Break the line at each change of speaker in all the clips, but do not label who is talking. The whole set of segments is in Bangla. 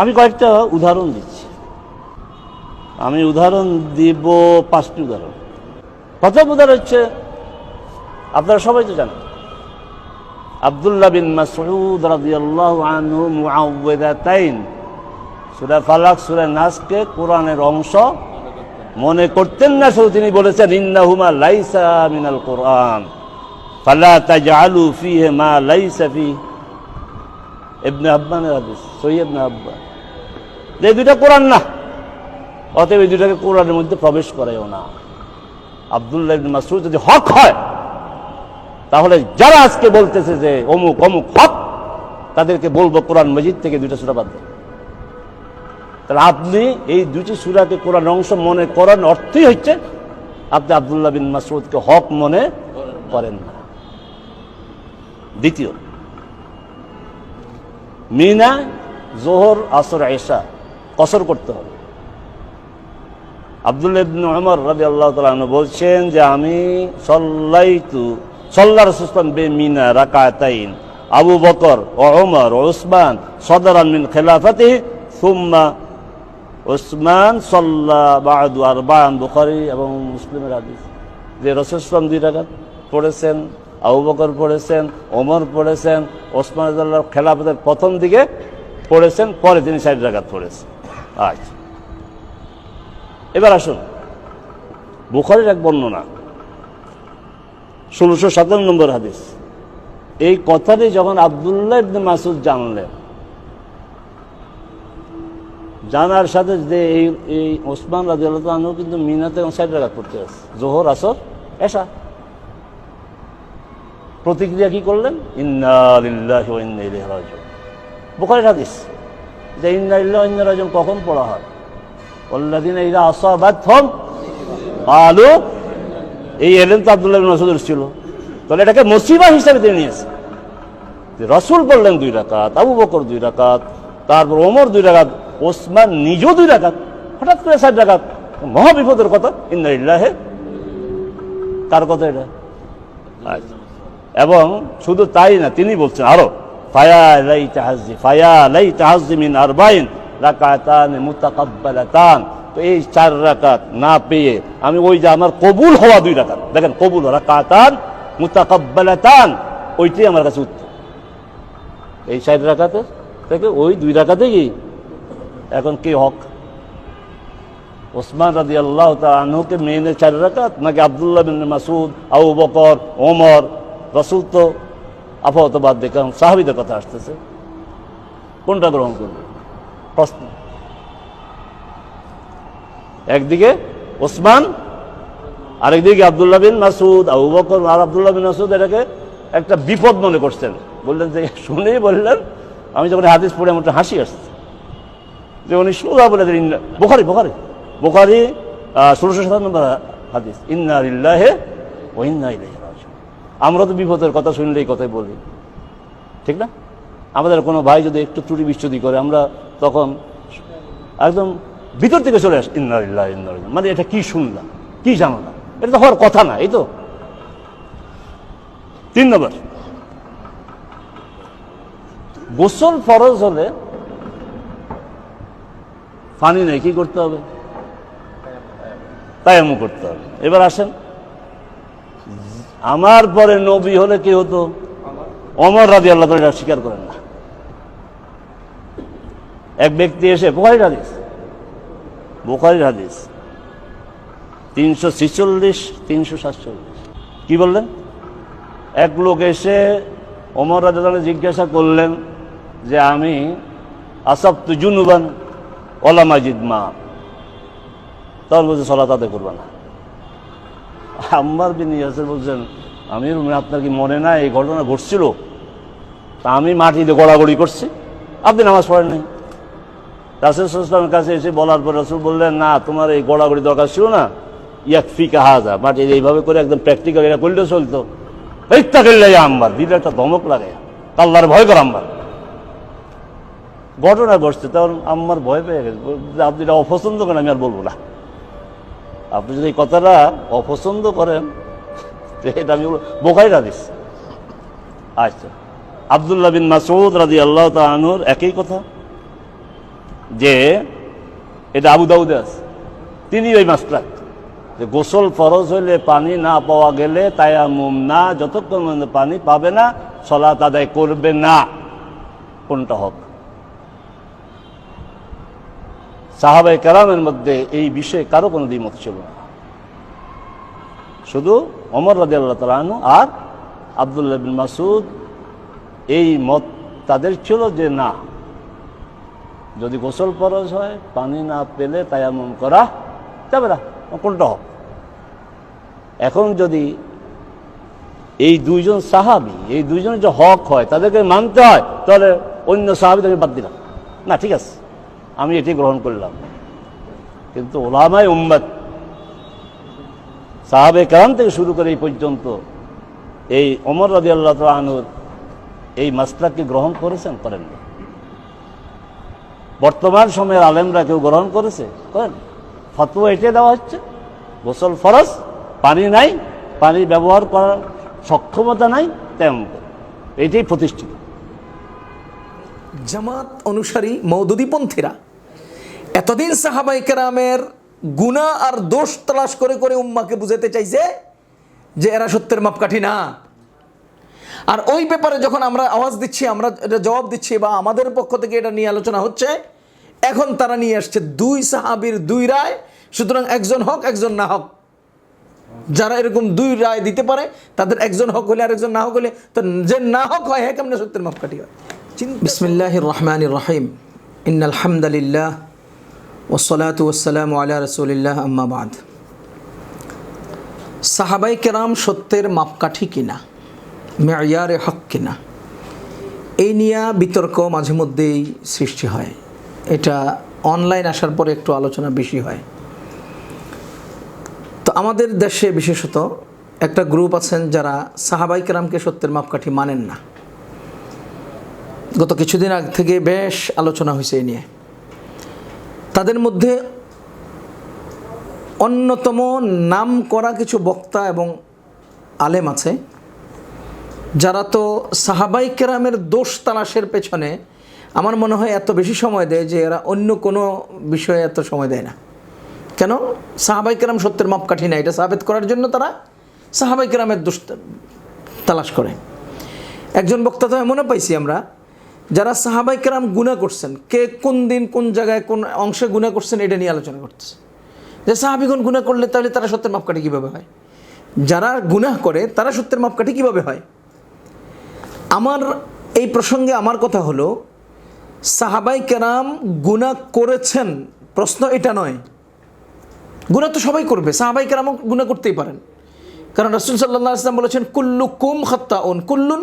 আমি কয়েকটা উদাহরণ দিচ্ছি। আমি উদাহরণ দিব পাঁচটি উদাহরণ। প্রথম উদাহরণ হচ্ছে, আপনারা সবাই তো জানেন, আব্দুল্লাহ বিন মাসউদ রাদিয়াল্লাহু আনহু মুআউযিদাতাইন সূরা ফালাক, সূরা নাসকে কোরআনের অংশ মনে করতেন না, শুধু তিনি বলেছেন, ইন্নাহুমা লাইসা মিনাল কোরআন, ফালা তাজআলু ফিহি মা লাইসা ফি ইবনে আব্বানের হাদিস সহিহ ইবনে আব্বান। যে দুইটা কোরআন না। অতএব এই দুইটাকে কোরআনের মধ্যে প্রবেশ করাইও না। আব্দুল্লাহ মাসউদ যদি হক হয়, তাহলে যারা আজকে বলতেছে যে অমুক অমুক হক, তাদেরকে বলব কোরআন মজিদ থেকে দুইটা সুরা বাদ তাহলে আপনি এই দুটি সুরাকে কোরআন অংশ মনে করার অর্থই হচ্ছে, আপনি আবদুল্লাহ বিন মাসুদকে হক মনে করেন না। দ্বিতীয়, মিনা, জোহর, আসর, এশা কসর করতে হবে। আবদুল্লাহ ইবনে রাদিয়াল্লাহু তাআলা আনহু বলছেন যে আমি সাল্লাইতু, সাল্লা রাসূলুল্লাহ বে মিনা রাকাতাইন, আবু বকর ও ওমর ও উসমান সদরান মিন খিলাফাতিহি, সুম্মা উসমান সাল্লা বাদু আরবান বুখারী এবং মুসলিমের হাদিস। যে রাসূলুল্লাহ দুই রাকাত পড়েছেন, আবু বকর পড়েছেন ওমর পড়েছেন ওসমান খেলাফতের প্রথম দিকে পড়েছেন, পরে তিনি ষাট রাকাত পড়েছেন। আচ্ছা এবার আসুন। বুখারের এক বর্ণনা। ষোলোশো সাতান্ন নম্বর হাদিস। এই কথাটি যখন আবদুল্লাহ ইবনে মাসুদ জানলেন, জানার সাথে যে এই এই ওসমান রাজি আল্লাহ কিন্তু মিনাতে ষাট টাকা করতে আছে জোহর, আসর এসা প্রতিক্রিয়া কি করলেন? রাজিউন। বুখারীর হাদিস। যে ইন্দাইল্লা ইন্দারাজন কখন পড়া হয়। অল্লাদিন ইরা আসাবাদ থম আলু এই এলেন তো আবদুল্লাহ মাসুদুর ছিল তাহলে এটাকে মুসিবা হিসাবে তিনি নিয়েছে। রসুল বললেন দুই রাকাত, আবু বকর দুই রাকাত, তারপর ওমর দুই রাকাত, ওসমান নিজেও দুই রাকাত। হঠাৎ করে ষাট রাকাত। মহাবিপদের কথা ইন্দ্রিল্লাহে কার কথা এটা? আচ্ছা। এবং শুধু তাই না, তিনি বলছেন আরও। রাকাতান তো এই চার না পেয়ে আমি ওই যে আমার কবুল হওয়া দুই রাকাত। দেখেন, কবুল রাকাতান মুতাকাব্বালাতান, ওইটাই আমার কাছে উত্তর এই চার রাকাতে থেকে ওই দুই রাকাতে কি? এখন কে হক? ওসমান রাজি আল্লাহ আনহুকে মেনে চার রাকাত? নাকি আবদুল্লাহ মাসুদ আবু বকর, ওমর? রসুল তো আপাতত বাদ দেখলাম সাহাবিদের কথা আসতেছে। কোনটা গ্রহণ করবে? প্রশ্ন। একদিকে ওসমান, আরেকদিকে আবদুল্লাহ বিন মাসুদ আবু বকর আর আবদুল্লাহ বিন মাসুদ এটাকে একটা বিপদ মনে করছেন। বললেন যে, শুনেই বললেন, আমি যখন হাদিস পড়ে আমার হাসি আসছে। যে উনি সোজা বলে দিলেন বোখারি বোখারি। বোখারি ষোলোশো সাতান্ন নম্বর হাদিস। ইন্না ইল্লাহে ও ইন্না রাজিউন আমরা তো বিপদের কথা শুনলে এই কথাই বলি। ঠিক না? আমাদের কোনো ভাই যদি একটু ত্রুটি বিচ্ছুতি করে, আমরা তখন একদম ভিতর থেকে চলে আসি, ইন্না ইল্লাহ মানে এটা কি শুনলাম? কি জানলাম? এটা তো হওয়ার কথা না, এই তো। তিন নম্বর। গোসল ফরজ হলে পানি নেই, কি করতে হবে? তাই করতে হবে। এবার আসেন। আমার পরে নবী হলে কি হতো? অমর রাজি আল্লাহ এটা স্বীকার করেন না। এক ব্যক্তি এসে, বোখারির হাদিস। বোখারির হাদিস। তিনশো ছিচল্লিশ, তিনশো সাতচল্লিশ। কি বললেন? এক লোক এসে অমর রাজা জিজ্ঞাসা করলেন যে, আমি আসাপ্তু জুনুবান ওলা মাজিদ মা? তাহলে বলছে সলা তাতে করবে না। আম্মার বিন ইয়াসের বলছেন আমি আপনার কি মনে নাই? এই ঘটনা ঘটছিল। তা আমি মাটিতে গড়াগড়ি করছি। আপনি নামাজ পড়েন নাই। রাসুলের কাছে এসে বলার পর রসুল বললেন, না, তোমার এই গড়াগড়ি দরকার ছিল না। ইয়াক ফিকা হাজা মাটির এইভাবে করে একদম প্র্যাকটিক্যাল এটা করলেও চলতো। এই তাকে আম্বার দিলে একটা ধমক লাগে। আল্লাহর ভয় কর আম্বার ঘটনা ঘটছে, তখন আম্মার ভয় পেয়ে গেছে। আপনি এটা অপছন্দ করেন, আমি আর বলব না। আপনি যদি কথাটা অপছন্দ করেন এটা আমি বোকাই রাদিস আচ্ছা। আবদুল্লাহ বিন মাসুদ রাজি আল্লাহ তানুর একই কথা, যে এটা আবু দাউদে আছে। তিনি ওই মাসলাক। যে গোসল ফরজ হইলে পানি না পাওয়া গেলে তাই তায়ামুম না, যতক্ষণ পানি পাবে না, সলাত আদায় করবে না। কোনটা হোক? সাহাবাই কালামের মধ্যে এই বিষয়ে কারও কোনো দ্বিমত ছিল না। শুধু অমর রাজি আল্লাহ তালু আর আবদুল্লাহ বিন মাসুদ এই মত তাদের ছিল যে না, যদি গোসল ফরজ হয়, পানি না পেলে তায়ামুম করা যাবে না, কোনটা হোক এখন যদি এই দুইজন সাহাবি, এই দুইজন যে হক হয়, তাদেরকে মানতে হয়, তাহলে অন্য সাহাবি সাহাবিদেরকে বাদ দিলাম। না, ঠিক আছে। আমি এটি গ্রহণ করলাম। কিন্তু ওলামাই উম্মত, সাহাবে কালাম থেকে শুরু করে এই পর্যন্ত এই অমর রাজি আল্লাহ আনুর এই মাসলাককে গ্রহণ করেছেন? করেন না। বর্তমান সময়ের আলেমরা কেউ গ্রহণ করেছে? করেন ফতোয়া এটাই দেওয়া হচ্ছে। গোসল ফরজ, পানি নাই, পানি ব্যবহার করার সক্ষমতা নাই, তেমন। এটাই প্রতিষ্ঠিত।
জামাত অনুসারী মৌদুদিপন্থীরা এতদিন সাহাবাই কেরামের গুণা আর দোষ তলাশ করে করে উম্মাকে বুঝাতে চাইছে যে এরা সত্যের মাপকাঠি না। আর ওই ব্যাপারে যখন আমরা আওয়াজ দিচ্ছি, আমরা এটা জবাব দিচ্ছি বা আমাদের পক্ষ থেকে এটা নিয়ে আলোচনা হচ্ছে, এখন তারা নিয়ে আসছে দুই সাহাবির দুই রায়, সুতরাং একজন হক, একজন না হক। যারা এরকম দুই রায় দিতে পারে, তাদের একজন হক হলে আরেকজন না হক হলে, তো যে না হক হয় হ্যাঁ কেমন সত্যের মাপকাঠি হয়? বিসমিল্লাহ রহমান রহিম। ইন আলহামদুলিল্লাহ ওসলাত ওসালাম আলা রসুলিল্লাহ আম্মাবাদ সাহাবাই কেরাম সত্যের মাপকাঠি কিনা? মেয়ারে হক কিনা? এই নিয়ে বিতর্ক মাঝে মধ্যেই সৃষ্টি হয়। এটা অনলাইন আসার পরে একটু আলোচনা বেশি হয়। তো আমাদের দেশে বিশেষত একটা গ্রুপ আছেন যারা সাহাবাই কেরামকে সত্যের মাপকাঠি মানেন না। গত কিছুদিন আগ থেকে বেশ আলোচনা হয়েছে এই নিয়ে। তাদের মধ্যে অন্যতম নাম করা কিছু বক্তা এবং আলেম আছে, যারা তো সাহাবাই কেরামের দোষ তালাশের পেছনে আমার মনে হয় এত বেশি সময় দেয় যে এরা অন্য কোনো বিষয়ে এত সময় দেয় না। কেন? সাহাবাই কেরাম সত্যের মাপকাঠি না এটা সাবেত করার জন্য তারা সাহাবাই কেরামের দোষ তালাশ করে। একজন বক্তা তো এমনও পাইছি আমরা যারা সাহাবাই কেরাম গুণা করছেন, কে কোন দিন কোন জায়গায় কোন অংশে গুণা করছেন, এটা নিয়ে আলোচনা করতেছে। যে সাহাবিগুন গুণা করলে তাহলে তারা সত্যের মাপকাঠি কীভাবে হয়? যারা গুনাহ করে, তারা সত্যের মাপকাঠি কীভাবে হয়? আমার এই প্রসঙ্গে আমার কথা হলো, সাহাবাই কেরাম গুণা করেছেন, প্রশ্ন এটা নয়। গুণা তো সবাই করবে, সাহাবাই কেরামও গুণা করতেই পারেন। কারণ রসুল সাল্লাহ আসলাম বলেছেন কুল্লু কুম খত্তা ওন কুল্লুন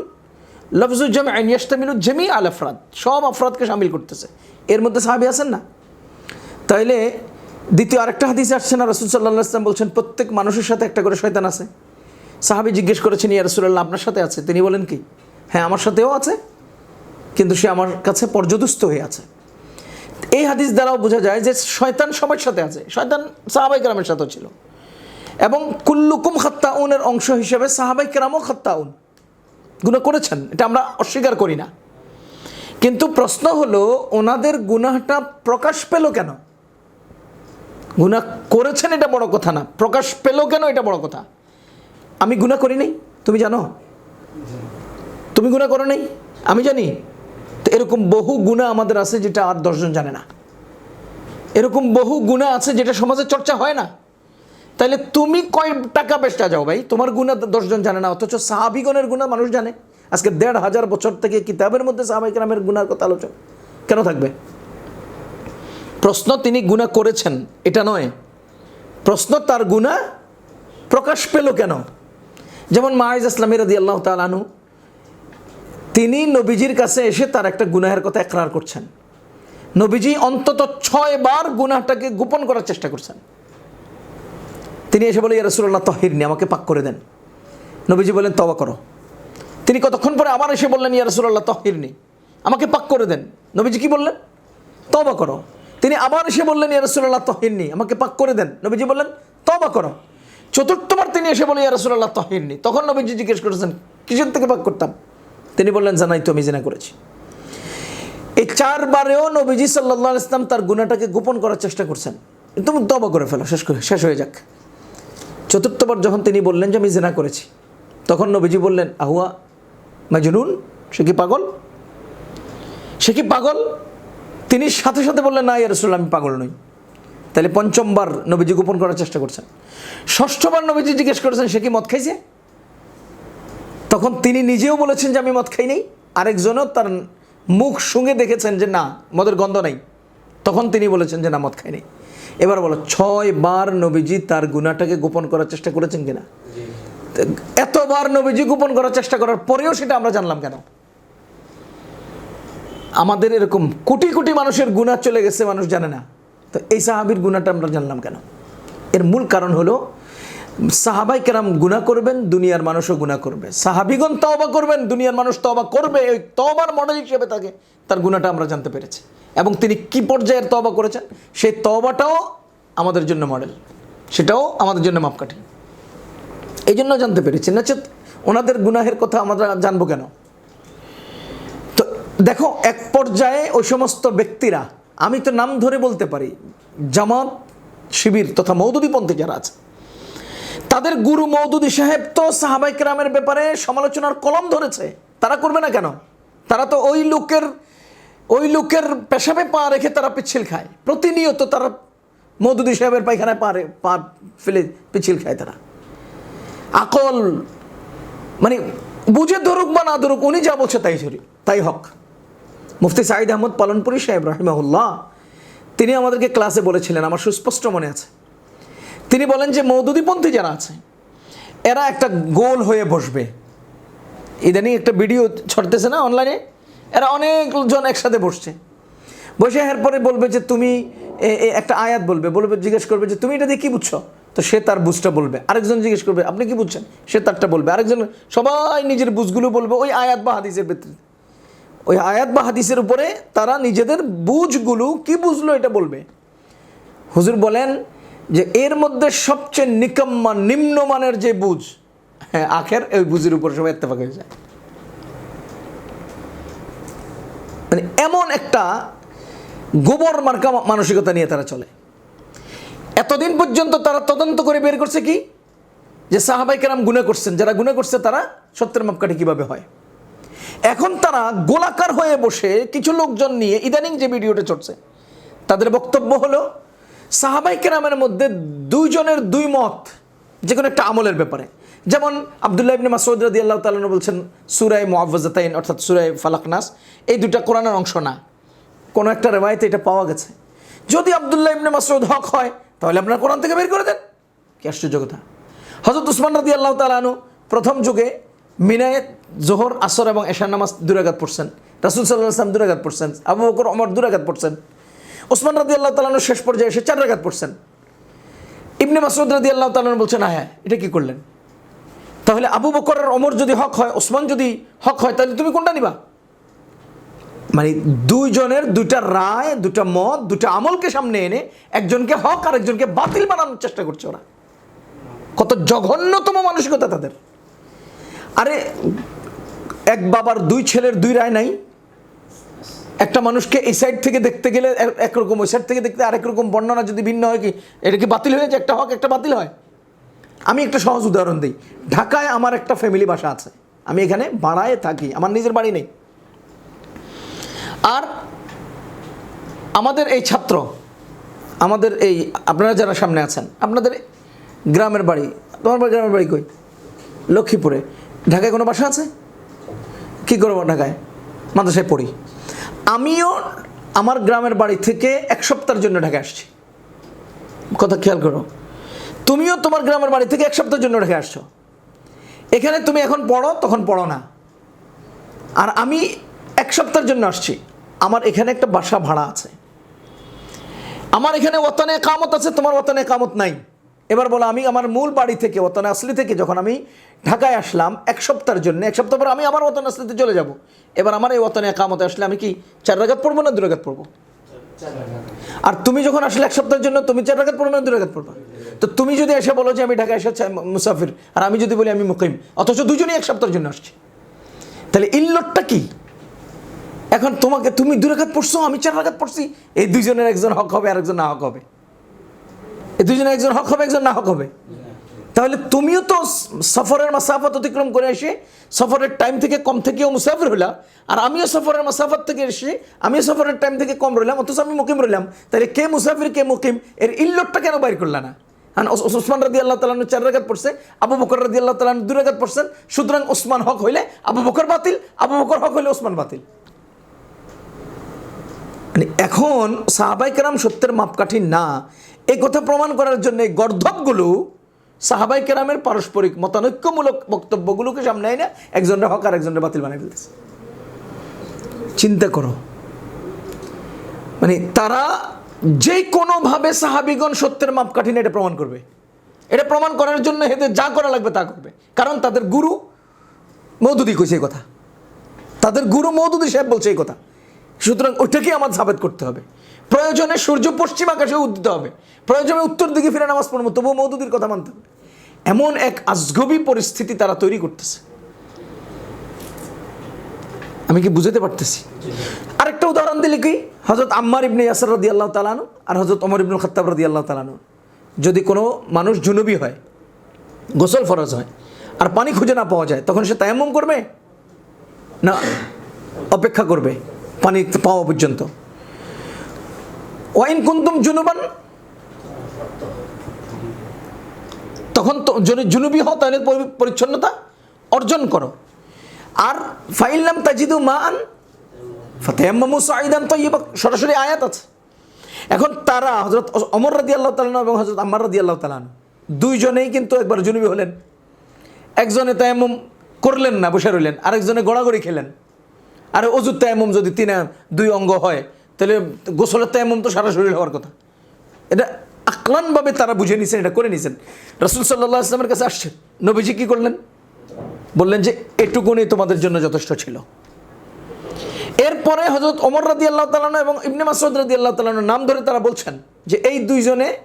লফজু জমে আইন ইয়াস্তামিনু জমি আল আফরাদ। সব আফরাদকে সামিল করতেছে। এর মধ্যে সাহাবি আছেন না? তাইলে দ্বিতীয় আরেকটা হাদিসে আসছে না, রসুল সাল্লাহ আসলাম বলছেন, প্রত্যেক মানুষের সাথে একটা করে শয়তান আছে। সাহাবি জিজ্ঞেস করেছেন, ইয়া রসুল্লাহ আপনার সাথে আছে? তিনি বলেন, কি? হ্যাঁ আমার সাথেও আছে, কিন্তু সে আমার কাছে পর্যদুস্ত হয়ে আছে। এই হাদিস দ্বারাও বোঝা যায় যে শয়তান সবার সাথে আছে। শয়তান সাহাবাই কেরামের সাথেও ছিল। এবং কুল্লুকুম খাত্তাউনের অংশ হিসেবে সাহাবাই কেরামও খাত্তাউন। গুণা করেছেন, এটা আমরা অস্বীকার করি না। কিন্তু প্রশ্ন হলো, ওনাদের গুনাহটা প্রকাশ পেল কেন? গুনাহ করেছেন এটা বড় কথা না, প্রকাশ পেল কেন এটা বড় কথা? আমি গুনাহ করি নাই, তুমি জানো? তুমি গুণা করো নাই, আমি জানি। তো এরকম বহু গুণা আমাদের আছে যেটা আর দশজন জানে না। এরকম বহু গুণা আছে যেটা সমাজে চর্চা হয় না। তাইলে তুমি কয় টাকা বেচটা যাও ভাই? তোমার গুণা দশজন জানে না, অথচ সাহাবিগণের গুণা মানুষ জানে। আজকে দেড় হাজার বছর থেকে কিতাবের মধ্যে সাহাবাহিক রামের গুণার কথা আলোচনা। কেন থাকবে? প্রশ্ন তিনি গুণা করেছেন, এটা নয়। প্রশ্ন তার গুণা প্রকাশ পেল কেন? যেমন মাহিজ ইসলামী রাদি আল্লাহ তালানু তিনি নবীজির কাছে এসে তার একটা গুনাহের কথা একরার করছেন। নবীজি অন্তত ছয় বার গুনাহটাকে গোপন করার চেষ্টা করছেন। তিনি এসে বলে ইয়ারসুল্লাহ তহিরনি আমাকে পাক করে দেন। নবীজি বলেন তবা করো। তিনি কতক্ষণ পরে আবার এসে বললেন ইয়ারসুল্লাহ তহিরনি আমাকে পাক করে দেন। নবীজি কি বললেন? তবা করো। তিনি আবার এসে বললেন ইয়ারসুল্লাহ তহিরনি আমাকে পাক করে দেন। নবীজি বললেন তবা করো। চতুর্থবার তিনি এসে বলে ইয়ারসুল্লাহ তহিরনি তখন নবীজি জিজ্ঞেস করেছেন, কিসের থেকে পাক করতাম? তিনি বললেন, জানাই তো, আমি জেনা করেছি। এই চারবারেও নবীজি সাল্লাহ ইসলাম তার গুণাটাকে গোপন করার চেষ্টা করছেন। তুমি তবা করে ফেলো, শেষ করে শেষ হয়ে যাক। চতুর্থবার যখন তিনি বললেন যে আমি জেনা করেছি, তখন নবীজি বললেন, আহুয়া মাজনুন? সে কি পাগল? সে কি পাগল? তিনি সাথে সাথে বললেন, না, ইয়া রসুল্লাহ আমি পাগল নই। তাহলে পঞ্চমবার নবীজি গোপন করার চেষ্টা করছেন। ষষ্ঠবার নবীজি জিজ্ঞেস করেছেন, সে কি মদ খাইছে? তখন তিনি নিজেও বলেছেন যে, আমি মদ খাই নাই। আরেকজনও তার মুখ শুঙে দেখেছেন যে, না, মদের গন্ধ নাই। তখন তিনি বলেছেন যে, না, মদ খাই নাই। এবার বলো ছয় বার নবীজি তার গুণাটাকে গোপন করার চেষ্টা করেছেন কিনা? এতবার নবীজি গোপন করার চেষ্টা করার পরেও সেটা আমরা জানলাম কেন? আমাদের এরকম কোটি কোটি মানুষের গুণা চলে গেছে মানুষ জানে না। তো এই সাহাবির গুণাটা আমরা জানলাম কেন? এর মূল কারণ হলো সাহাবাই কেরাম গুণা করবেন দুনিয়ার মানুষও গুণা করবে। সাহাবিগণ তওবা করবেন দুনিয়ার মানুষ তওবা করবে ওই তওবার মডেল হিসেবে তাকে তার গুণাটা আমরা জানতে পেরেছি। এবং তিনি কি পর্যায়ের তবা করেছেন? সেই তবাটাও আমাদের জন্য মডেল সেটাও আমাদের জন্য মাপকাঠি। এই জন্য জানতে পেরেছি। নচেত ওনাদের গুনাহের কথা আমরা জানব কেন? তো দেখো, এক পর্যায়ে ওই সমস্ত ব্যক্তিরা, আমি তো নাম ধরে বলতে পারি, জামাত, শিবির তথা মৌদুদিপন্থী যারা আছে, তাদের গুরু মৌদুদি সাহেব তো সাহাবাই কেরামের ব্যাপারে সমালোচনার কলম ধরেছে। তারা করবে না কেন? তারা তো ওই লোকের ওই লোকের পেশাবে পা রেখে তারা পিচ্ছিল খায়। প্রতিনিয়ত তারা মধুদি সাহেবের পায়খানায় পা পা ফেলে পিছিল খায় তারা। আকল মানে বুঝে ধরুক বা না ধরুক, উনি যা বলছে তাই ধরি, তাই হক। মুফতি সাঈদ আহমদ পালনপুরি সাহেব রাহিমাহুল্লাহ, তিনি আমাদেরকে ক্লাসে বলেছিলেন, আমার সুস্পষ্ট মনে আছে। তিনি বলেন যে মৌদুদিপন্থী যারা আছে, এরা একটা গোল হয়ে বসবে। ইদানিং একটা ভিডিও ছড়তেছে না অনলাইনে এরা অনেকজন একসাথে বসছে। বসে এরপরে বলবে যে, তুমি একটা আয়াত বলবে। বলবে, জিজ্ঞেস করবে যে, তুমি এটা দিয়ে কী বুঝছ? তো সে তার বুঝটা বলবে। আরেকজন জিজ্ঞেস করবে, আপনি কি বুঝছেন? সে তারটা বলবে। আরেকজন, সবাই নিজের বুঝগুলো বলবে ওই আয়াত বা হাদিসের ভিত্তিতে। ওই আয়াত বা হাদিসের উপরে তারা নিজেদের বুঝগুলো কি বুঝলো এটা বলবে। হুজুর বলেন যে, এর মধ্যে সবচেয়ে নিকম্মা, নিম্নমানের যে বুঝ হ্যাঁ আখের ওই বুঝের উপর সবাই এত্তেফাক হয়ে যায়। মানে এমন একটা গোবর মার্কা মানসিকতা নিয়ে তারা চলে। এতদিন পর্যন্ত তারা তদন্ত করে বের করছে কি? যে সাহাবাই কেরাম গুণা করছেন, যারা গুণা করছে তারা সত্যের মাপকাঠি কীভাবে হয়? এখন তারা গোলাকার হয়ে বসে কিছু লোকজন নিয়ে ইদানিং যে ভিডিওটা চলছে তাদের বক্তব্য হলো, সাহাবাই কেরামের মধ্যে দুইজনের দুই মত, যে কোনো একটা আমলের ব্যাপারে। যেমন আবদুল্লাহ ইবনে মাসউদ আল্লাহ তাআলা বলছেন সূরায়ে মুআওয়াযাতাইন অর্থাৎ সূরায়ে ফালাকনাস, এই দুটা কোরআনের অংশ না। কোনো একটা রেওয়ায়তে এটা পাওয়া গেছে। যদি আবদুল্লাহ ইবনে মাসউদ হক হয়, তাহলে আপনার কোরআন থেকে বের করে দেন। কি আশ্চর্য কথা। হজরত উসমান রাদি আল্লাহ তালানু প্রথম যুগে মিনায় জোহর, আসর এবং এশার নামাজ দুরাঘাত পড়ছেন। রাসুল সাল্লাহ আসলাম দুরাঘাত পড়ছেন। আবু বকর অমর দুরাঘাত পড়ছেন। উসমান রাদি আল্লাহ তালানু শেষ পর্যায়ে এসে চার রাঘাত পড়ছেন। ইবনে মাসুদ রাদি আল্লাহ তালানু বলছেন হ্যাঁ এটা কি করলেন? তাহলে আবু বকর আর অমর যদি হক হয়, ওসমান যদি হক হয়, তাহলে তুমি কোনটা নিবা? মানে দুইজনের দুইটা রায় দুটা মত দুটা আমলকে সামনে এনে একজনকে হক আর একজনকে বাতিল বানানোর চেষ্টা করছে ওরা। কত জঘন্যতম মানসিকতা তাদের। আরে, এক বাবার দুই ছেলের দুই রায় নাই। একটা মানুষকে এই সাইড থেকে দেখতে গেলে একরকম, ওই সাইড থেকে দেখতে আরেক রকম বর্ণনা যদি ভিন্ন হয় কি, এটা কি বাতিল হয়ে যায় একটা হক, একটা বাতিল হয়। আমি একটা সহজ উদাহরণ দিই। ঢাকায় আমার একটা ফ্যামিলি বাসা আছে। আমি এখানে ভাড়ায় থাকি। আমার নিজের বাড়ি নেই। আর আমাদের এই ছাত্র, আমাদের এই, আপনারা যারা সামনে আছেন, আপনাদের গ্রামের বাড়ি, তোমার গ্রামের বাড়ি কই? লক্ষ্মীপুরে। ঢাকায় কোনো বাসা আছে? কী করব ঢাকায়? মাদ্রাসায় পড়ি। আমিও আমার গ্রামের বাড়ি থেকে এক সপ্তাহের জন্য ঢাকায় আসছি। কথা খেয়াল করো। তুমিও তোমার গ্রামের বাড়ি থেকে এক সপ্তাহের জন্য ঢাকায় আসছো। এখানে তুমি এখন পড়ো, তখন পড়ো না। আর আমি এক সপ্তাহের জন্য আসছি। আমার এখানে একটা বাসা ভাড়া আছে। আমার এখানে ওতনে কামত আছে, তোমার ওতনে কামত নাই। এবার বলো, আমি আমার মূল বাড়ি থেকে ওতনে আসলি থেকে যখন আমি ঢাকায় আসলাম, এক সপ্তাহের জন্য, এক সপ্তাহ পর আমি আমার ওতন আসলিতে চলে যাব। এবার আমার এই ওতনে কামতে আসলে আমি কি চার রাগাত পড়ব না দু রাগাত পড়ব? আর তুমি যখন আসলে এক সপ্তাহের জন্য, তুমি চার রাগাত পড়বে না দু রাগাত পড়বা? তো তুমি যদি এসে বলো যে আমি ঢাকায় আমি মুসাফির, আর আমি যদি বলি আমি মুকিম, অথচ দুজনেই এক সপ্তাহের জন্য আসছি। তাহলে ইল্লটটা কি? এখন তোমাকে তুমি দু রাখাত পড়ছো, আমি চার রাখাত পড়ছি, এই দুইজনের একজন হক হবে আর একজন না হক হবে। এই দুইজনের একজন হক হবে, একজন না হক হবে। তাহলে তুমিও তো সফরের মাসাফাত অতিক্রম করে এসে সফরের টাইম থেকে কম থেকেও মুসাফির হইলাম আর আমিও সফরের মাসাফাত থেকে এসে, আমিও সফরের টাইম থেকে কম রইলাম, অথচ আমি মুকিম রইলাম। তাহলে কে মুসাফির, কে মুকিম? এর ইল্লতটা কেন বাইর করলা না? ওস- ওসমান রাদি আল্লাহ তালানু চার রেখাত পড়ছে, আবু বকর রাদি আল্লাহ তালানু দুই রেখাত পড়ছেন সুতরাং ওসমান হক হইলে আবু বকর বাতিল, আবু বকর হক হইলে ওসমান বাতিল। মানে এখন সাহাবাই কেরাম সত্যের মাপকাঠি না। এই কথা প্রমাণ করার জন্য গর্ধবগুলো সাহাবাই কেরামের পারস্পরিক মতানৈক্যমূলক বক্তব্যগুলোকে সামনে আয় না একজনের হক আর একজনের বাতিল বানিয়ে ফেলতেছে। চিন্তা করো। মানে তারা যে কোনোভাবে সাহাবিগণ সত্যের মাপকাঠি না এটা প্রমাণ করবে। এটা প্রমাণ করার জন্য এদের যা করা লাগবে তা করবে। কারণ তাদের গুরু মৌদুদি কইছে এই কথা। তাদের গুরু মৌদুদি সাহেব বলছে এই কথা। সুতরাং ওইটাকে আমার সাবেত করতে হবে। প্রয়োজনে সূর্য পশ্চিম আকাশে উদ্দিতে হবে। প্রয়োজনে উত্তর দিকে ফিরে নামাজ পড়ব, তবুও মৌদুদির কথা মানতে হবে। এমন এক আজগবি পরিস্থিতি তারা তৈরি করতেছে। আমি কি বুঝাতে পারতেছি? আরেকটা উদাহরণ দিলে কি? হজরত আম্মার ইবনে ইয়াসর রদি আল্লাহ তালানু আর হজরত অমর ইবনুল খত্তাব রদি আল্লাহ তালানু যদি কোনো মানুষ জুনুবি হয়, গোসল ফরজ হয়, আর পানি খুঁজে না পাওয়া যায়, তখন সে তায়াম্মুম করবে? না, অপেক্ষা করবে, পানি পাওয়া পর্যন্ত। ওয়াইন কুন্তুম জুনুবান তখন যদি জুনুবি হও, তাহলে পরি- পরিচ্ছন্নতা অর্জন করো। আর ফাইল্লাম তাজিদু মান ফতেহাম্মামু সাইদান তৈবা সরাসরি আয়াত আছে। এখন তারা হজরত অমর রাদি আল্লাহ তালান এবং হজরত আম্মার রাদি আল্লাহ তালান দুইজনেই কিন্তু একবার জুনুবি হলেন। একজনে তায়াম্মুম করলেন না, বসে রইলেন, আরেকজনে গড়াগড়ি খেলেন। আর অজুর তায়াম্মুম যদি তিন, দুই অঙ্গ হয়, তাহলে গোসলের তায়াম্মুম তো সারা শরীর হওয়ার কথা। এটা আকলানভাবে তারা বুঝে নিছেন, এটা করে নিছেন। রসুল সাল্লাহ আসলামের কাছে আসছে। নবীজি কী করলেন? বললেন যে, এটুকুনি তোমাদের জন্য যথেষ্ট ছিল। এরপরে হজরত অমর রাদি আল্লাহ তালানো এবং ইবনে মাসুদ রাদি আল্লাহ তালানোর নাম ধরে তারা বলছেন যে, এই দুইজনে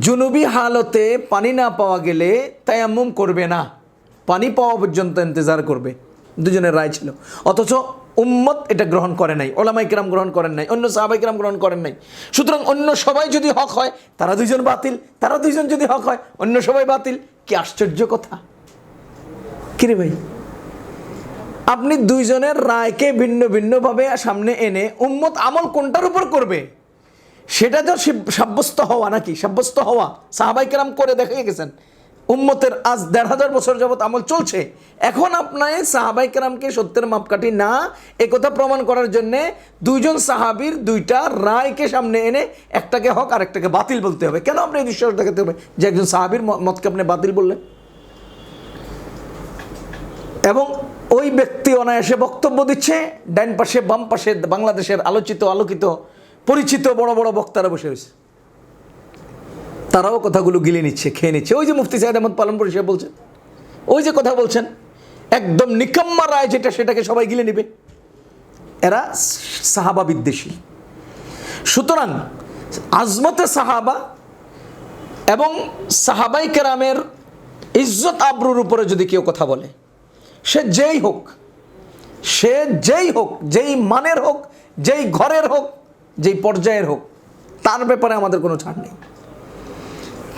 জুনুবি হালতে পানি না পাওয়া গেলে তায়াম্মুম করবে না। পানি পাওয়া পর্যন্ত ইন্তজার করবে। দুজনের রায় ছিল। অথচ উম্মত এটা গ্রহণ করে নাই, ওলামাই কিরাম গ্রহণ করেন নাই, অন্য সাহাবাই কিরাম গ্রহণ করেন নাই। সুতরাং অন্য সবাই যদি হক হয়, তারা দুইজন বাতিল, তারা দুইজন যদি হক হয়, অন্য সবাই বাতিল, কি আশ্চর্য কথা? কিরে ভাই? আপনি দুইজনের রায়কে ভিন্ন ভিন্নভাবে সামনে এনে উম্মত আমল কোনটার উপর করবে? সেটা তো সাব্যস্ত হওয়া নাকি? সাব্যস্ত হওয়া। সাহাবাই কেরাম করে দেখে গেছেন। উম্মতের আজ দেড় হাজার বছর যাবত আমল চলছে। এখন আপনার সাহাবাই কেরামকে সত্যের মাপকাঠি না একথা প্রমাণ করার জন্যে দুইজন সাহাবির দুইটা রায়কে সামনে এনে একটাকে হক আর একটাকে বাতিল বলতে হবে। কেন আপনি বিশ্বাস দেখাতে হবে যে একজন সাহাবির মতকে আপনি বাতিল বললেন? এবং ওই ব্যক্তি অনায়াসে বক্তব্য দিচ্ছে, ডান পাশে বাম পাশে বাংলাদেশের আলোচিত, আলোকিত, পরিচিত বড় বড় বক্তারা বসে রয়েছে। তারাও কথাগুলো গিলে নিচ্ছে, খেয়ে নিচ্ছে। ওই যে মুফতি সাহেদ আহমদ পালন পরিষেবা বলছেন। ওই যে কথা বলছেন, একদম নিকাম্মা রায় যেটা, সেটাকে সবাই গিলে নেবে। এরা সাহাবা বিদ্বেষী। সুতরাং আজমতে সাহাবা এবং সাহাবাই কেরামের ইজ্জত আবরুর উপরে যদি কেউ কথা বলে, সে যেই হোক, সে যেই হোক, যেই মানের হোক, যেই ঘরের হোক, যেই পর্যায়ের হোক, তার ব্যাপারে আমাদের কোনো ছাড় নেই।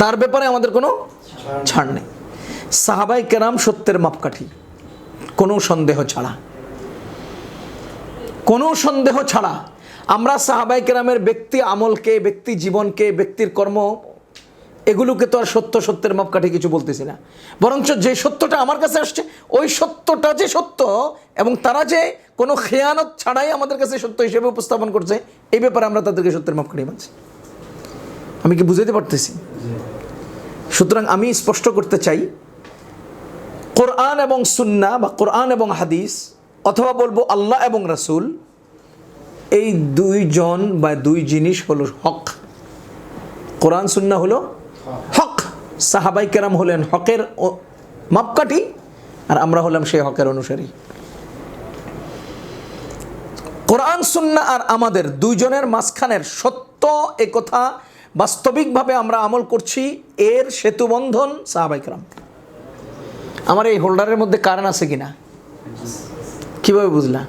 তার ব্যাপারে আমাদের কোনো ছাড় নেই। সাহাবাই কেরাম সত্যের মাপকাঠি। কোনো সন্দেহ ছাড়া। কোনো সন্দেহ ছাড়া। আমরা সাহাবাই কেরামের ব্যক্তি আমলকে, ব্যক্তি জীবনকে, ব্যক্তির কর্ম, এগুলোকে তো আর সত্য, সত্যের মাপকাঠি কিছু বলতেছি না। বরঞ্চ যে সত্যটা আমার কাছে আসছে, ওই সত্যটা যে সত্য এবং তারা যে কোনো খেয়ানত ছাড়াই আমাদের কাছে সত্য হিসেবে উপস্থাপন করছে, এই ব্যাপারে আমরা তাদেরকে সত্যের মাপকাঠি মানছি। আমি কি বুঝাইতে পারতেছি? সুতরাং আমি স্পষ্ট করতে চাই, কোরআন এবং সুন্না বা কোরআন এবং হাদিস অথবা বলব আল্লাহ এবং রাসূল, এই দুইজন বা দুই জিনিস হলো হক। কোরআন, সুন্না হলো হক। সাহাবাই কেরাম হলেন হকের মাপকাঠি আর আমরা হলাম সেই হকের অনুসারী। কোরআন, সুন্না আর আমাদের দুইজনের মাঝখানের সত্য এ কথা বাস্তবিকভাবে আমরা আমল করছি এর সেতুবন্ধন সাহাবাই কেরাম। আমার এই হোল্ডারের মধ্যে কারেন্ট আছে কিনা? কীভাবে বুঝলা?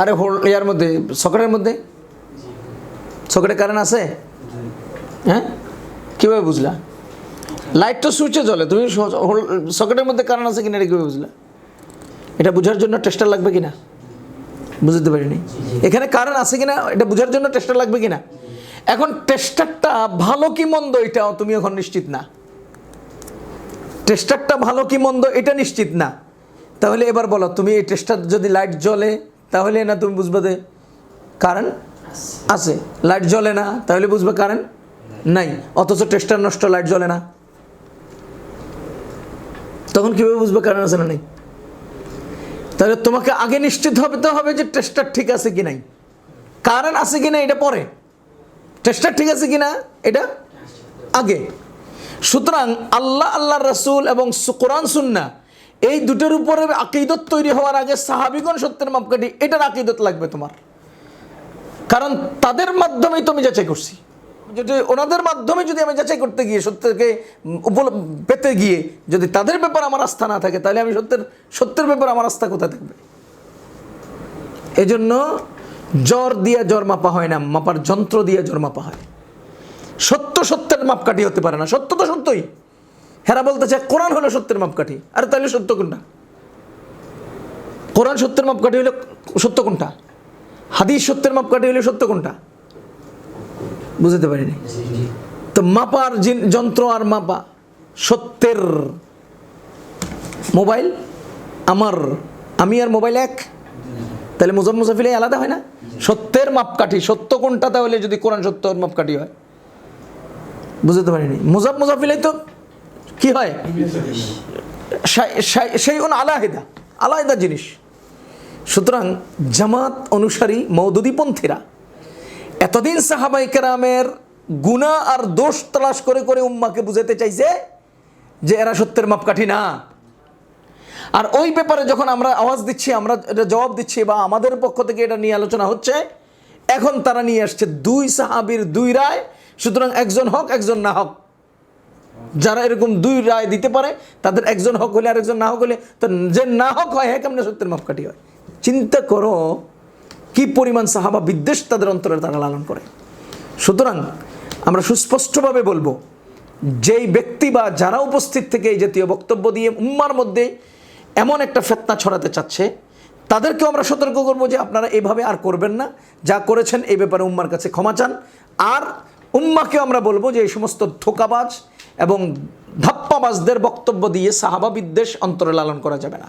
আরে ইয়ার মধ্যে, সকেটের মধ্যে? সকেটে কারেন্ট আছে? হ্যাঁ? কীভাবে বুঝলা? লাইট তো সুইচে জ্বলে, তুমি সকেটের মধ্যে কারেন্ট আছে কিনা এটা কীভাবে বুঝলা? এটা বোঝার জন্য টেস্টার লাগবে কিনা? বুঝতে পারিনি। এখানে কারেন্ট আছে কিনা, এটা বোঝার জন্য টেস্টার লাগবে কিনা? এখন টেস্টারটা ভালো কি মন্দ, এটাও তুমি এখন নিশ্চিত না। টেস্টারটা ভালো কি মন্দ, এটা নিশ্চিত না। তাহলে এবার বলো, তুমি এই টেস্টার যদি লাইট জ্বলে, তাহলে না তুমি বুঝবে যে কারেন্ট আছে। লাইট জ্বলে না, তাহলে বুঝবে কারেন্ট নাই। অথচ টেস্টার নষ্ট লাইট জ্বলে না। তখন কীভাবে বুঝবে কারেন্ট আছে না নেই? তাহলে তোমাকে আগে নিশ্চিত হবে তো হবে যে টেস্টার ঠিক আছে কি নাই। কারণ আছে কি না এটা পরে। টেস্টার ঠিক আছে কি না এটা আগে। সুতরাং আল্লাহ আল্লাহ রসুল এবং কোরআন, সুন্না এই দুটোর উপরে আকিদত তৈরি হওয়ার আগে সাহাবিগণ সত্যের মাপকাঠি, এটার আকিদত লাগবে তোমার। কারণ তাদের মাধ্যমেই তুমি যাচাই করছি। যদি ওনাদের মাধ্যমে যদি আমি যাচাই করতে গিয়ে সত্যকে পেতে গিয়ে যদি তাদের ব্যাপারে আমার আস্থা না থাকে, তাহলে আমি সত্যের সত্যের ব্যাপারে আমার আস্থা কোথায় থাকবে? এজন্য জ্বর দিয়ে জ্বর মাপা হয় না, মাপার যন্ত্র দিয়ে জ্বর মাপা হয়। সত্য সত্যের মাপকাঠি হতে পারে না, সত্য তো সত্যই। হেরা বলতে চায় কোরআন হলো সত্যের মাপকাঠি। আরে তাহলে সত্য কোনটা? কোরআন সত্যের মাপকাঠি হলে সত্য কোনটা? হাদিস সত্যের মাপকাঠি হলে সত্য কোনটা? বুঝতে পারিনি। তো মাপার যন্ত্র আর মাপা, সত্যের মোবাইল, আমার, আমি আর মোবাইল এক। তাহলে মুজাফ মুজাফিলে আলাদা হয় না? সত্যের মাপকাঠি, সত্য কোনটা তাহলে যদি কোরআন সত্যের মাপকাঠি হয়? বুঝতে পারিনি। মুজাফ মুজাফিলে তো কি হয়? সেই কোন আলাহেদা আলাদা জিনিস। সুতরাং জামাত অনুসারী মৌদুদিপন্থীরা এতদিন সাহাবাই কেরামের গুণা আর দোষ তলাশ করে করে উম্মাকে বুঝাতে চাইছে যে এরা সত্যের মাপকাঠি না। আর ওই ব্যাপারে যখন আমরা আওয়াজ দিচ্ছি, আমরা এটা জবাব দিচ্ছি বা আমাদের পক্ষ থেকে এটা নিয়ে আলোচনা হচ্ছে, এখন তারা নিয়ে আসছে দুই সাহাবির দুই রায়, সুতরাং একজন হক, একজন না হক। যারা এরকম দুই রায় দিতে পারে, তাদের একজন হক হলে আর একজন না হক হলে, তো যে না হক হয় হ্যাঁ কেমন সত্যের মাপকাঠি হয়? চিন্তা করো কি পরিমাণ সাহাবা বিদ্বেষ তাদের অন্তরে তারা লালন করে? সুতরাং আমরা সুস্পষ্টভাবে বলব, যেই ব্যক্তি বা যারা উপস্থিত থেকে এই জাতীয় বক্তব্য দিয়ে উম্মার মধ্যে এমন একটা ফেতনা ছড়াতে চাচ্ছে, তাদেরকেও আমরা সতর্ক করব যে আপনারা এভাবে আর করবেন না, যা করেছেন এই ব্যাপারে উম্মার কাছে ক্ষমা চান। আর উম্মাকেও আমরা বলব যে এই সমস্ত ধোকাবাজ এবং ধাপ্পাবাজদের বক্তব্য দিয়ে সাহাবা বিদ্বেষ অন্তরে লালন করা যাবে না।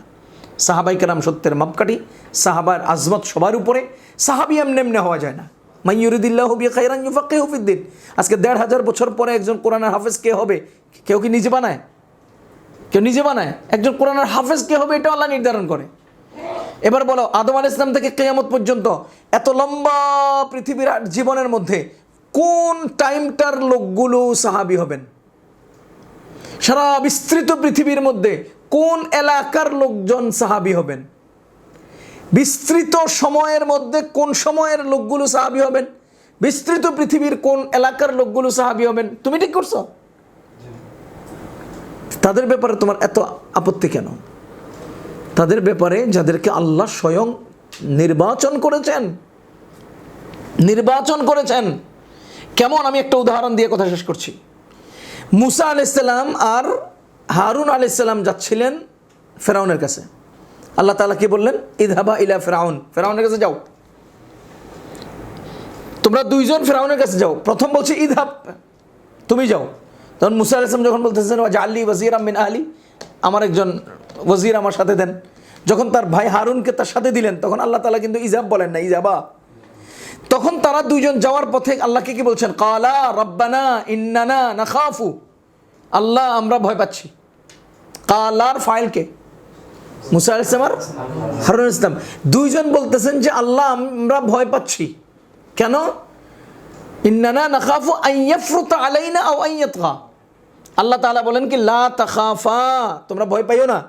সাহাবাই কেরাম সত্যের মাপকাঠি, সাহাবার আজমত সবার উপরে, সাহাবি এমনি এমনি হওয়া যায় না। মাইয়ুরিদিল্লাহ বিয়ে খাইরান ইউফাকে হফিদ্দিন আজকে দেড় হাজার বছর পরে একজন কোরআনের হাফেজ কে হবে? কেউ কি নিজে বানায়? কেউ নিজে বানায়? একজন কোরআনের হাফেজ কে হবে? এটা আল্লাহ নির্ধারণ করে। এবার বলো, আদম আল ইসলাম থেকে কেয়ামত পর্যন্ত এত লম্বা পৃথিবীর জীবনের মধ্যে কোন টাইমটার লোকগুলো সাহাবি হবেন? সারা বিস্তৃত পৃথিবীর মধ্যে কোন এলাকার লোকজন সাহাবি হবেন? বিস্তৃত সময়ের মধ্যে কোন সময়ের লোকগুলো সাহাবি হবেন? বিস্তৃত পৃথিবীর কোন এলাকার লোকগুলো সাহাবি হবেন? তুমি ঠিক করছ? তাদের ব্যাপারে তোমার এত আপত্তি কেন? তাদের ব্যাপারে যাদেরকে আল্লাহ স্বয়ং নির্বাচন করেছেন নির্বাচন করেছেন। কেমন? আমি একটা উদাহরণ দিয়ে কথা শেষ করছি। মুসা আলাইসাল্লাম আর হারুন আলাইসাল্লাম যাচ্ছিলেন ফেরাউনের কাছে। আল্লাহ তালা কি বললেন? ইদহাবা ইলা ফেরাউন। ফেরাউনের কাছে যাও। তোমরা দুইজন ফেরাউনের কাছে যাও। প্রথম বলছে ইদহাব তুমি যাও। তখন মুসা আলাইসলাম যখন বলতেছেন ওয়াজা আল্লি ওয়াজির আমিন আলী আমার একজন ওয়াজির আমার সাথে দেন। যখন তার ভাই হারুনকে তার সাথে দিলেন, তখন আল্লাহ তালা কিন্তু ইজাব বলেন না ইজাবা তখন তারা দুইজন যাওয়ার পথে আল্লাহকে কি বলছেন? কালা রব্বানা ইন্নানা না খাফু আল্লাহ, আমরা ভয় পাচ্ছি। কালার ফাইলকে। মুসা আল ইসলাম আর হারুন ইসলাম দুইজন বলতেছেন যে, আল্লাহ, আমরা ভয় পাচ্ছি। কেন? ইন্নানা নাখাফু আইয়াফরুত আলাইনা আও আইয়াতগা আল্লাহ তাআলা বলেন কি, লা তাখাফা। তোমরা ভয় পাইও না।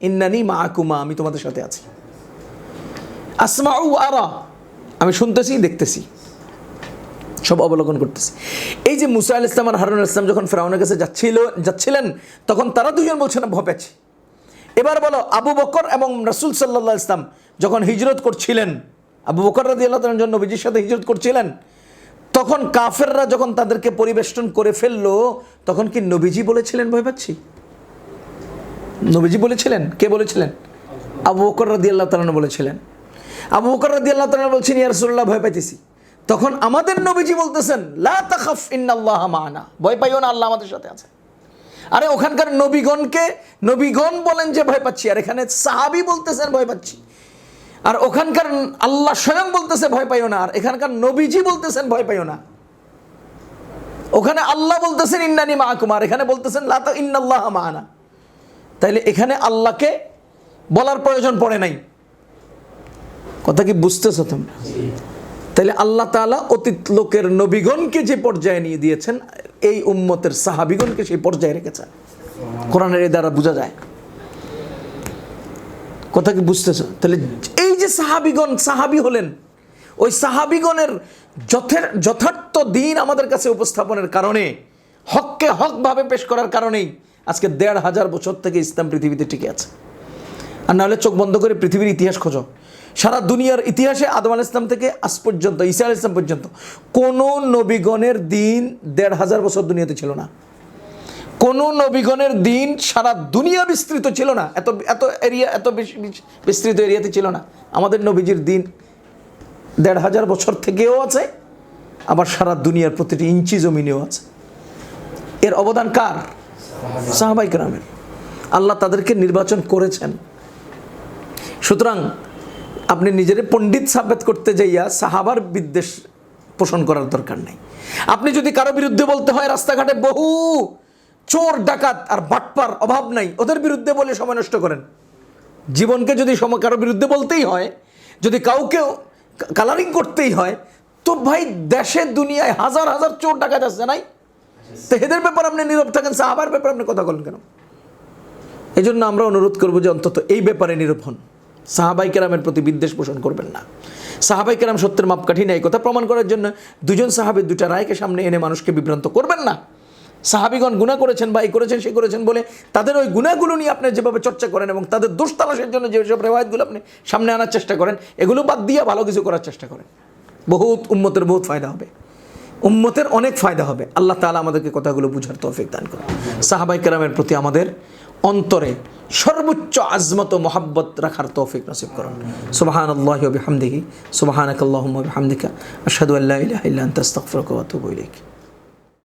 ইন্নানি মাআকুমা, আমি তোমাদের সাথে আছি। আসমাউ আরা, আমি শুনতেছি, দেখতেছি। সব অবলোকন করতেছে। এই যে মুসা আল ইসলাম আর হারুন ইসলাম যখন ফেরাউনের কাছে যাচ্ছিল, যাচ্ছিলেন, তখন তারা দুজন বলছে, না, ভয় পাচ্ছি এবার বলো, আবু বকর এবং রসুল সাল্লাহ ইসলাম যখন হিজরত করছিলেন, আবু বকর রাজি আল্লাহ জন্য নবীজির সাথে হিজরত করছিলেন, তখন কাফেররা যখন তাদেরকে পরিবেষ্টন করে ফেলল, তখন কি নবীজি বলেছিলেন, ভয় পাচ্ছি? নবীজি বলেছিলেন? কে বলেছিলেন? আবু বকর রাদি আল্লাহ তালন বলেছিলেন। আবু বকর রাদি আল্লাহ তালন বলছেন, ইয়া রসুল্লাহ ভয় পাইতেছি। তখন আমাদের নবীজি বলতেছেন, লা ইন্নাল্লাহ মানা। ভয় পাইও না, আল্লাহ আমাদের সাথে আছে। আরে ওখানকার নবীগণকে, নবীগণ বলেন যে ভয় পাচ্ছি, আর এখানে সাহাবি বলতেছেন ভয় পাচ্ছি। আর ওখানকার আল্লাহ স্বয়ং বলতেছে ভয় পাইও না, আর এখানকার নবীজি বলতেছেন ভয় পাইও না। ওখানে আল্লাহ বলতেছেন, ইন্নানি মা কুমার এখানে বলতেছেন লাতা ইন্নাল্লাহ মানা। তাইলে এখানে আল্লাহকে বলার প্রয়োজন পড়ে নাই। কথা কি বুঝতেছ তোমরা? তাইলে আল্লাহ তাআলা অতীত লোকের নবীগণকে যে পর্যায়ে নিয়ে দিয়েছেন, এই উম্মতের সাহাবিগণকে সেই পর্যায়ে রেখেছেন। কোরআনের এ দ্বারা বোঝা যায়। কথা কি বুঝতেছ? তাহলে এই যে সাহাবিগণ, সাহাবি হলেন, ওই সাহাবিগণের যথের, যথার্থ দিন আমাদের কাছে উপস্থাপনের কারণে, হককে হকভাবে পেশ করার কারণেই আজকে দেড় হাজার বছর থেকে ইসলাম পৃথিবীতে টিকে আছে। আর নাহলে চোখ বন্ধ করে পৃথিবীর ইতিহাস খোঁজো। সারা দুনিয়ার ইতিহাসে আদম আল ইসলাম থেকে আজ পর্যন্ত, ঈসা আল ইসলাম পর্যন্ত কোনো নবীগণের দিন দেড় হাজার বছর দুনিয়াতে ছিল না। কোনো নবীগণের দিন সারা দুনিয়া বিস্তৃত ছিল না। এত এত এরিয়া, এত বেশি বিস্তৃত এরিয়াতে ছিল না। আমাদের নবীজির দিন দেড় হাজার বছর থেকেও আছে, আবার সারা দুনিয়ার প্রতিটি ইঞ্চি জমিনেও আছে। এর অবদান কার? সাহাবাই গ্রামের আল্লাহ তাদেরকে নির্বাচন করেছেন। সুতরাং আপনি নিজের পণ্ডিত সাব্যত করতে যাইয়া সাহাবার বিদ্বেষ পোষণ করার দরকার নাই। আপনি যদি কারও বিরুদ্ধে বলতে হয়, রাস্তাঘাটে বহু চোর, ডাকাত আর বাটপার অভাব নাই, ওদের বিরুদ্ধে বলে সময় নষ্ট করেন। জীবনকে যদি সম, কারও বিরুদ্ধে বলতেই হয়, যদি কাউকেও কালারিং করতেই হয়, তো ভাই দেশে, দুনিয়ায় হাজার হাজার চোর, ডাকাত আছে নাই? তো এদের ব্যাপার আপনি নীরব থাকেন, সাহাবার ব্যাপারে আপনি কথা বলেন কেন? এই জন্য আমরা অনুরোধ করব যে অন্তত এই ব্যাপারে নীরব হন। সাহাবাই কেরামের প্রতি বিদ্বেষ পোষণ করবেন না। সাহাবাই কেরাম সত্যের মাপকাঠি নেই। কথা প্রমাণ করার জন্য দুজন সাহাবের দুটা রায়কে সামনে এনে মানুষকে বিভ্রান্ত করবেন না। সাহাবিগণ গুণা করেছেন বা এই করেছেন সে করেছেন বলে তাদের ওই গুণাগুলো নিয়ে আপনি যেভাবে চর্চা করেন এবং তাদের দোষ তালাশের জন্য যেসব রেওয়ায়তগুলো আপনি সামনে আনার চেষ্টা করেন, এগুলো বাদ দিয়ে ভালো কিছু করার চেষ্টা করেন। বহুত উম্মতের বহুত ফায়দা হবে। উম্মতের অনেক ফায়দা হবে। আল্লাহ তাআলা আমাদেরকে কথাগুলো বুঝার তৌফিক দান করুন। সাহাবাই কেরামের প্রতি আমাদের অন্তরে সর্বোচ্চ আজমত মহাব্বত রাখার তৌফিক নসিব করুন। সুবাহান আল্লাহ বিহামদিহি সুবাহানাক আল্লাহ বিহামদিকা, আশহাদু আল্লাহ ইলাহা ইল্লা আনতা, আস্তাগফিরুকা